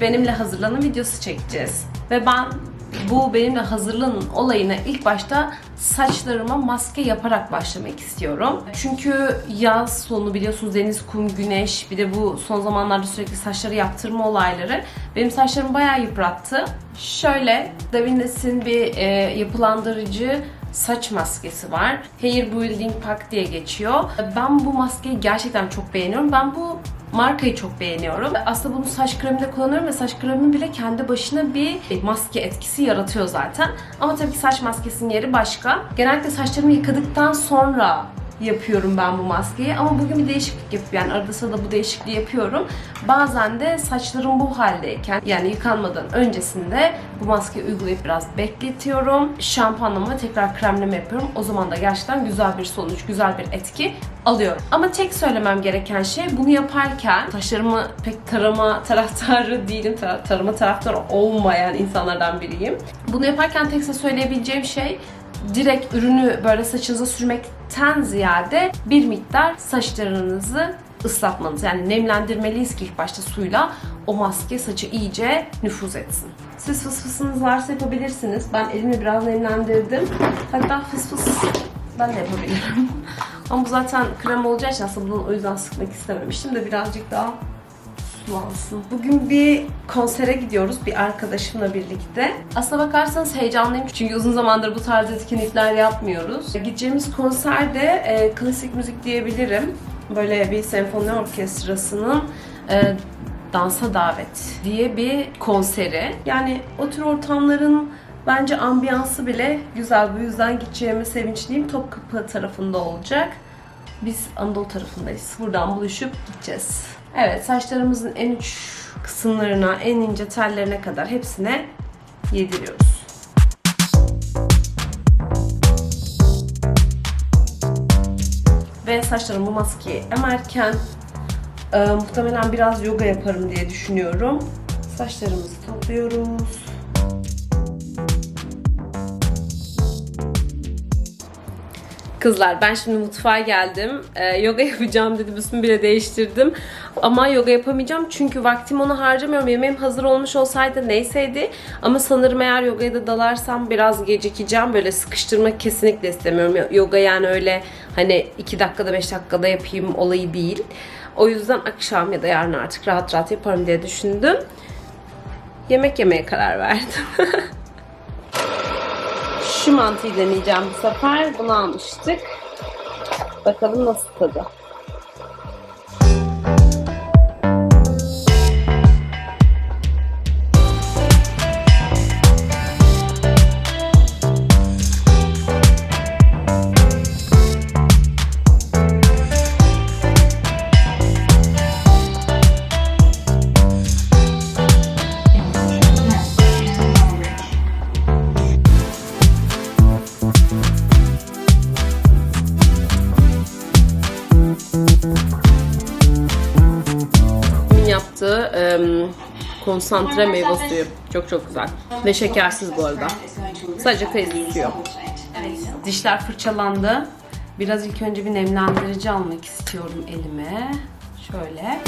Benimle hazırlanın videosu çekeceğiz. Ve ben bu benimle hazırlanın olayına ilk başta saçlarıma maske yaparak başlamak istiyorum. Çünkü yaz sonu biliyorsunuz deniz, kum, güneş bir de bu son zamanlarda sürekli saçları yaptırma olayları benim saçlarımı bayağı yıprattı. Şöyle Davines'in bir e, yapılandırıcı saç maskesi var. Hair Building Pack diye geçiyor. Ben bu maskeyi gerçekten çok beğeniyorum. Ben bu markayı çok beğeniyorum. Aslında bunu saç kreminde kullanıyorum ve saç kremi bile kendi başına bir maske etkisi yaratıyor zaten. Ama tabii ki saç maskesinin yeri başka. Genellikle saçlarımı yıkadıktan sonra yapıyorum ben bu maskeyi ama bugün bir değişiklik yapıp yani arada sırada bu değişikliği yapıyorum. Bazen de saçlarım bu haldeyken yani yıkanmadan öncesinde bu maskeyi uygulayıp biraz bekletiyorum. Şampuanlama tekrar kremleme yapıyorum. O zaman da gerçekten güzel bir sonuç, güzel bir etki alıyorum. Ama tek söylemem gereken şey bunu yaparken saçlarımı pek tarama taraftarı değilim. Tar- tarama taraftarı olmayan insanlardan biriyim. Bunu yaparken tek size söyleyebileceğim şey direkt ürünü böyle saçınıza sürmekten ziyade bir miktar saçlarınızı ıslatmanız. Yani nemlendirmeliyiz ki ilk başta suyla o maske saçı iyice nüfuz etsin. Siz fıs fısınız varsa yapabilirsiniz. Ben elimi biraz nemlendirdim. Hatta fıs fıs ben de yapabilirim. Ama bu zaten krem olacağı için aslında bunu o yüzden sıkmak istememiştim de birazcık daha sulansın. Bugün bir konsere gidiyoruz bir arkadaşımla birlikte. Aslına bakarsanız heyecanlıyım çünkü uzun zamandır bu tarz etkinlikler yapmıyoruz. Gideceğimiz konserde e, klasik müzik diyebilirim. Böyle bir senfoni orkestrasının e, Dansa Davet diye bir konseri. Yani o tür ortamların bence ambiyansı bile güzel. Bu yüzden gideceğime sevinçliyim. Topkapı tarafında olacak. Biz Anadolu tarafındayız. Buradan buluşup gideceğiz. Evet saçlarımızın en uç kısımlarına, en ince tellerine kadar hepsine yediriyoruz. Ve saçlarımı bu maskeyi emerken e, muhtemelen biraz yoga yaparım diye düşünüyorum. Saçlarımızı topluyoruz. Kızlar ben şimdi mutfağa geldim. Ee, yoga yapacağım dedim. Üstümü bile değiştirdim. Ama yoga yapamayacağım çünkü vaktimi ona harcamıyorum. Yemeğim hazır olmuş olsaydı neyseydi. Ama sanırım eğer yogaya da dalarsam biraz gecikeceğim. Böyle sıkıştırmak kesinlikle istemiyorum. Yoga yani öyle hani 2 dakikada 5 dakikada yapayım olayı değil. O yüzden akşam ya da yarın artık rahat rahat yaparım diye düşündüm. Yemek yemeye karar verdim. Şu mantıyı deneyeceğim bu sefer. Bunu almıştık. Bakalım nasıl tadı. Em, konsantre meyve suyu. Çok çok güzel. Ve şekersiz bu arada. Sadece kayısı suyu. Dişler fırçalandı. Biraz ilk önce bir nemlendirici almak istiyorum elime. Şöyle.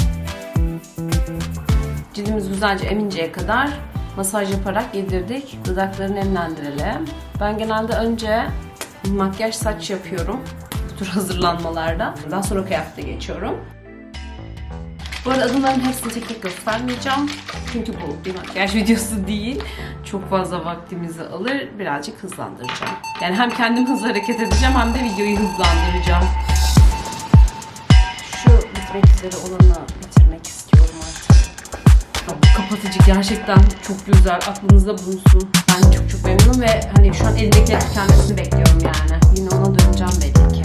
Cildimiz güzelce eminceye kadar masaj yaparak yedirdik. Dudakları nemlendirelim. Ben genelde önce makyaj saç yapıyorum. Bu tür hazırlanmalarda. Daha sonra kıyafete geçiyorum. Bu arada adımların hepsini tek tek göstermeyeceğim. Çünkü bu bir makyaj videosu değil. Çok fazla vaktimizi alır. Birazcık hızlandıracağım. Yani hem kendim hızlı hareket edeceğim hem de videoyu hızlandıracağım. Şu bitmek üzere olanı bitirmek istiyorum artık. Ya bu kapatıcı gerçekten çok güzel. Aklınızda bulunsun. Ben çok çok memnunum ve hani şu an elindekilerin tükenmesini bekliyorum yani. Yine ona döneceğim belli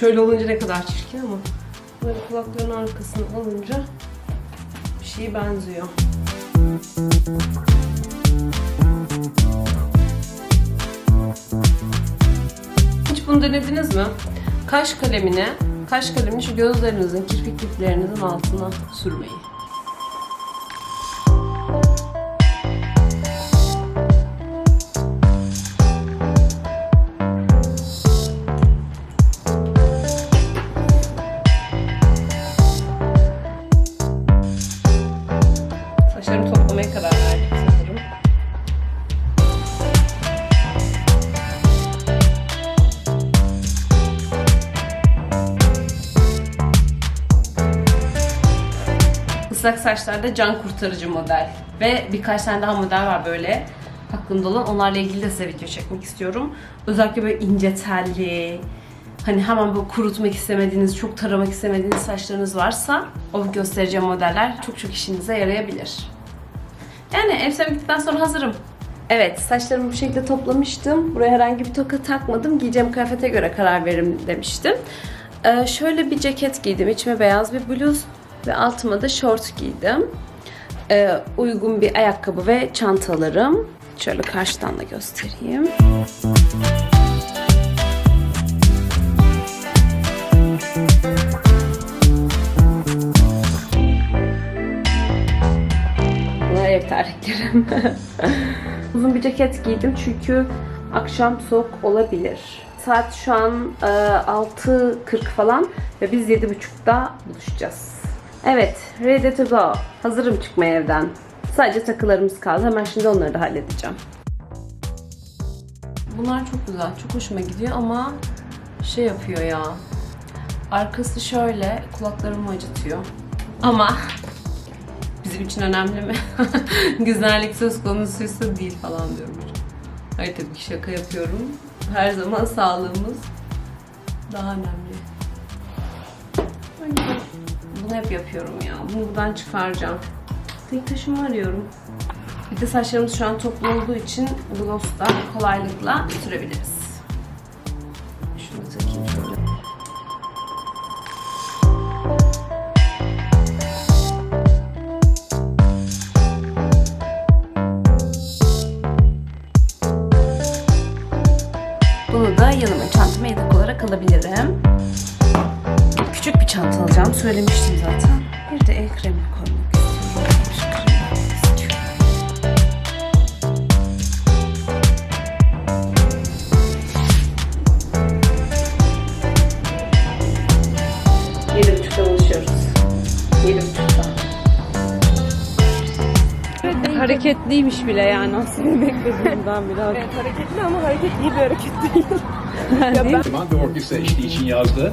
Şöyle olunca ne kadar çirkin ama böyle kulakların arkasını alınca bir şeye benziyor. Hiç bunu denediniz mi? Kaş kalemine, kaş kalemini şu gözlerinizin, kirpiklerinizin altına sürmeyi. Islak saçlarda can kurtarıcı model. Ve birkaç tane daha model var böyle aklımda olan. Onlarla ilgili de size video çekmek istiyorum. Özellikle böyle ince telli, hani hemen böyle kurutmak istemediğiniz, çok taramak istemediğiniz saçlarınız varsa o göstereceğim modeller çok çok işinize yarayabilir. Yani elbisem bittikten sonra hazırım. Evet, saçlarımı bu şekilde toplamıştım. Buraya herhangi bir toka takmadım. Giyeceğim kıyafete göre karar veririm demiştim. Ee, şöyle bir ceket giydim. İçime beyaz bir bluz ve altıma da şort giydim. Ee, uygun bir ayakkabı ve çantalarım. Şöyle karşıdan da göstereyim. Bunlar ev terliklerim. Uzun bir ceket giydim çünkü akşam soğuk olabilir. Saat şu an e, 6.40 falan ve biz 7.30'da buluşacağız. Evet, ready to go. Hazırım çıkmaya evden. Sadece takılarımız kaldı. Hemen şimdi onları da halledeceğim. Bunlar çok güzel, çok hoşuma gidiyor ama şey yapıyor ya. Arkası şöyle, kulaklarımı acıtıyor. Ama bizim için önemli mi? Güzellik söz konusuysa değil falan diyorum. Hayır tabii ki şaka yapıyorum. Her zaman sağlığımız daha önemli. Bunu hep yapıyorum ya. Bunu buradan çıkaracağım. Tek taşımı arıyorum. Bir de saçlarımız şu an toplu olduğu için gloss'ta kolaylıkla sürebiliriz. Bunu da yanıma çantama yedek olarak alabilirim. Bir çanta alacağım. Söylemiştim zaten. Bir de el kremi koymak. Yedi buçukta buluşuyoruz. Yedi buçukta. Hareketliymiş bile yani aslında beklediğimden biraz. Evet hareketli ama hareket iyi bir hareket değil. Zaman ve orkestra eşliği için yazdığı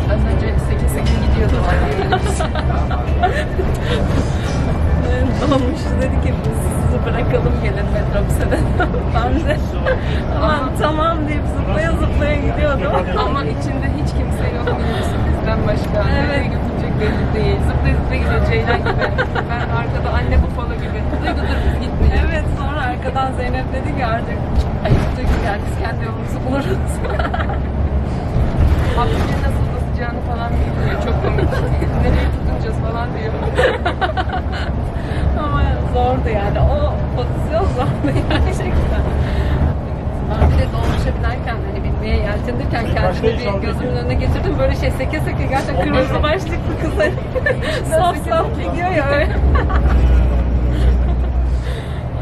Az önce 8-8 gidiyordum. Dolmuş dedi ki biz sizi bırakalım gelin metrobüse de. Ben de aman tamam deyip zıplaya zıplaya gidiyordum. Ama içinde hiç kimse yok biliyorsun bizden başka. Nereye götürecek belli değil. Zıplaya zıplaya gidiyor Ceylan gibi. Ben arkada anne bufalo gibi. Duygu dur biz gitmeyelim. Evet sonra arkadan Zeynep dedi ki artık Ay Duygu gel biz kendi yolumuzu buluruz. Hafifçe zordu yani o pozisyon zordu gerçekten. Ben bir de dolmuşa binerken hani binmeye yeltenirken kendimi bir gözümün önüne getirdim. Böyle şey seke seke gerçekten kırmızı başlıklı kız hani Saf saf gidiyor ya öyle.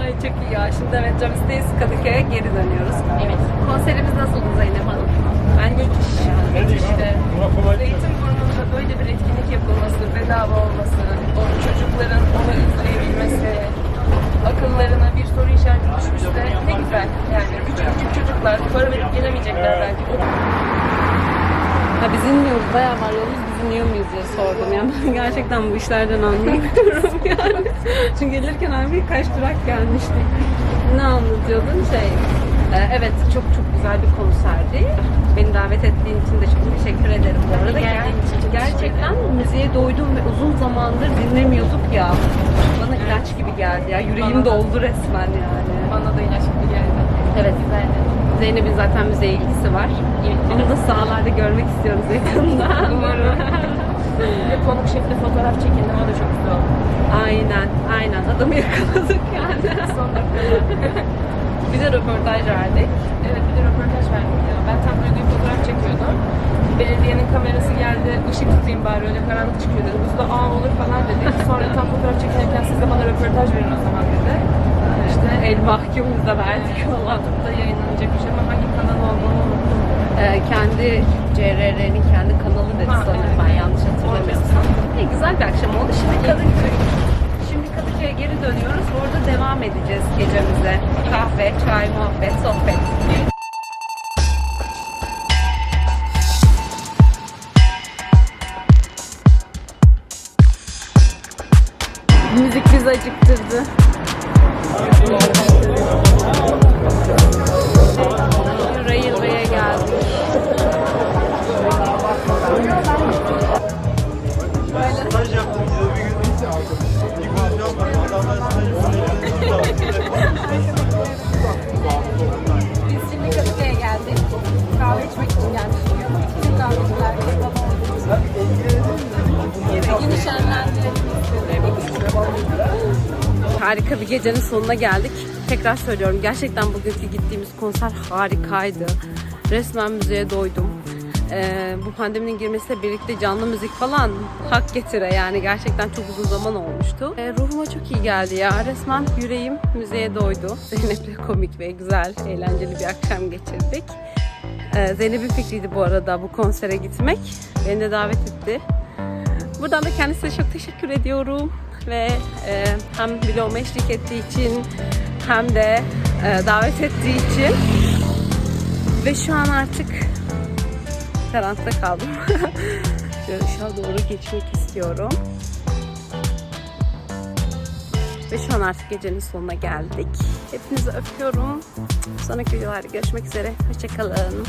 Ay çok iyi ya. Şimdi metrobüsteyiz Kadıköy'e geri dönüyoruz. Evet. Konserimiz nasıldı Zeynep Hanım? Bence müthiş. Müthişti. Zeytinburnu'nda böyle bir etkinlik yapılması, bedava olması, o çocukların onu izleyebilmesi, akıllarına bir soru işareti düşmüşse ne güzel. Yani küçük küçük çocuklar para verip gelemeyecekler belki. Ha biz inmiyoruz bayağı var yolumuz biz iniyor muyuz diye sordum. Yani ben gerçekten bu işlerden anlamıyorum yani. Çünkü gelirken abi birkaç durak gelmiştik. Ne anlatıyordun şey? e, evet çok çok güzel bir konserdi. Beni davet ettiğin için de çok teşekkür ederim bu arada. Çok gerçekten müziğe doydum ve uzun zamandır dinlemiyorduk ya. Bana ilaç gibi geldi ya. Yüreğim doldu resmen yani. Bana da ilaç gibi geldi. Evet güzeldi. Zeynep'in zaten müzeye ilgisi var. Onu da sahalarda görmek istiyoruz yakında. Umarım. De konuk şefle fotoğraf çekindim o da çok güzel oldu. Aynen, aynen. Adamı yakaladık yani. Son dakikada. bir de röportaj verdik. Evet bir de röportaj verdik ya. Ben tam Duygu'yu fotoğraf çekiyordum. Belediyenin kamerası geldi, ışık tutayım bari öyle karanlık çıkıyor dedi. Biz de aa olur falan dedi. Sonra tam fotoğraf çekerken siz de bana röportaj verin o zaman dedi. İşte el mahkumuz da verdik. YouTube'da yayınlanacakmış ama hangi kanal olduğunu unuttum. Ee, kendi CRR'nin kendi kanalı dedi sanırım ben yanlış hatırlamıyorsam. İyi, güzel bir akşam oldu. Şimdi Kadıköy. Kadıköy'e geri dönüyoruz. Orada devam edeceğiz gecemize. Kahve, çay, muhabbet, sohbet. Müzik bizi acıktırdı. Gecenin sonuna geldik. Tekrar söylüyorum gerçekten bugünkü gittiğimiz konser harikaydı. Resmen müziğe doydum. Ee, bu pandeminin girmesiyle birlikte canlı müzik falan hak getire yani gerçekten çok uzun zaman olmuştu. Ee, ruhuma çok iyi geldi ya resmen yüreğim müziğe doydu. Zeynep'le komik ve güzel eğlenceli bir akşam geçirdik. Ee, Zeynep'in fikriydi bu arada bu konsere gitmek. Beni de davet etti. Buradan da kendisine çok teşekkür ediyorum ve e, hem vloguma eşlik ettiği için hem de e, davet ettiği için ve şu an artık karanlıkta kaldım. Şöyle aşağı doğru geçmek istiyorum. Ve şu an artık gecenin sonuna geldik. Hepinizi öpüyorum. Sonraki videolarda görüşmek üzere. Hoşçakalın.